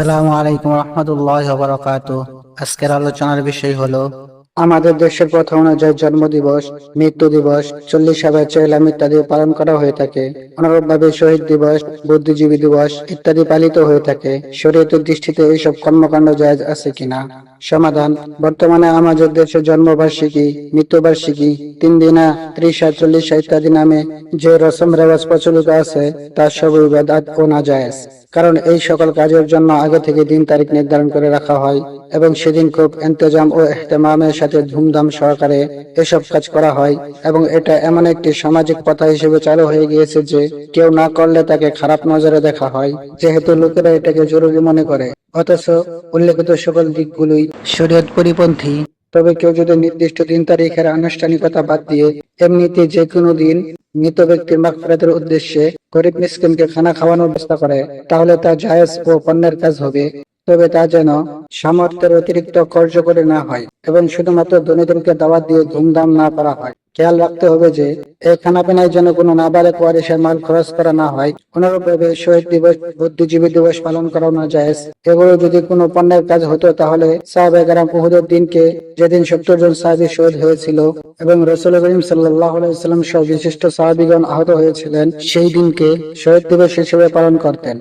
আসসালামু আলাইকুম রহমতুল্লাহ বরকাত আজকের আলোচনার বিষয় হলো আমাদের দেশের প্রথা অনুযায়ী জন্ম দিবস মৃত্যু দিবস চল্লিশ হাজার চেলাম ইত্যাদি পালন করা হয়ে থাকে। অনুরূপভাবে শহীদ দিবস, বুদ্ধিজীবী দিবস ইত্যাদি পালিত হয়ে থাকে। শরীয়তের দৃষ্টিতে এইসব কর্মকাণ্ড জায়জ আছে কিনা? সমাধান, বর্তমানে আমাদের দেশের জন্মবার্ষিকী, মৃত্যুবার্ষিকী, তিন দিনা, ত্রিশা চল্লিশা ইত্যাদি নামে যে রসম রেওয়াজ প্রচলিত আছে তার সবই বেদাত ও কারণ এই সকল কাজের জন্য আগে থেকে দিন তারিখ নির্ধারণ করে রাখা হয়। এবং সেদিন খুব এন্তেজাম ও এহতেমামের সাথে ধুমধাম সহকারে এসব কাজ করা হয় এবং এটা এমন একটি সামাজিক প্রথা হিসেবে চালু হয়ে গিয়েছে যে কেউ না করলে তাকে খারাপ নজরে দেখা হয়, যেহেতু লোকেরা এটাকে জরুরি মনে করে। অথচ উল্লেখিত সকল দিকগুলোই শরীয়ত পরিপন্থী। তবে কেউ যদি নির্দিষ্ট দিন তারিখের আনুষ্ঠানিকতা বাদ দিয়ে এমনিতে যে কোনো দিন মৃত ব্যক্তির মাগফিরাতের উদ্দেশ্যে গরিব মিসকিনকে খানা খাওয়ানোর ব্যবস্থা করে, তাহলে তা জায়েজ ও পণ্যের কাজ হবে। তবে তা যেন সামর্থ্যের অতিরিক্ত খরচ করে না হয় এবং শুধুমাত্র ধনীদেরকে দাওয়াত দিয়ে ধুমধাম না করা হয়। খেয়াল রাখতে হবে যে, এই খানা পিনায় যেন কোনো নাবালেক ওয়ারিসের মাল খরচ করা না হয়। অনুরূপভাবে শহীদ দিবস, বুদ্ধিজীবী দিবস পালন করাও না যায়। এগুলো যদি কোনো পণ্যের কাজ হতো, তাহলে সাহাবে গারাম উহুদের দিনকে যেদিন সত্তর জন সাহাবি শহীদ হয়েছিল এবং রসুল করিম সাল্লাম সহ বিশিষ্ট সাহাবিগণ আহত হয়েছিলেন, সেই দিনকে শহীদ দিবস হিসেবে পালন করতেন।